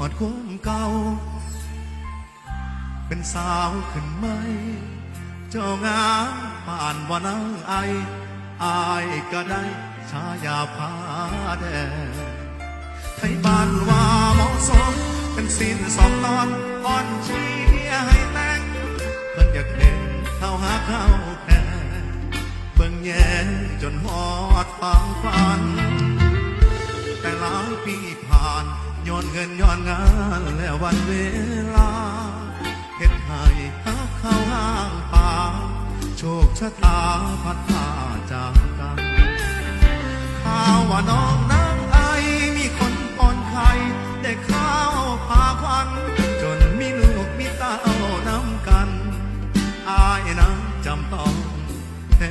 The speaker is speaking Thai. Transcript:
อดความเก่า เป็นสาวขึ้นไหม เจ้างามป่านว่านางไอ อายก็ได้ชายาพาแดงไทยบ้านว่าเหมาะสม เป็นสิ้นสองตอนอ่อนเชียให้แต่งเพิ่นอยากเห็นเข้าหาเข้าแพ้เบิ่งแย่จนหอดฟังฝัน แต่หลายปีานย้อนเงินย้อนงานและวันเวลาเฮ็ดไห้ฮักเข้าห้างป่าโชคชะตาพัดพาจากกันข้าวว่าน้องนางไอมีคนปอนไข่ได้ข้าวพาควัน จนมีลูกมีเต้าน้ำกัน อายนะจำต้องเฮ็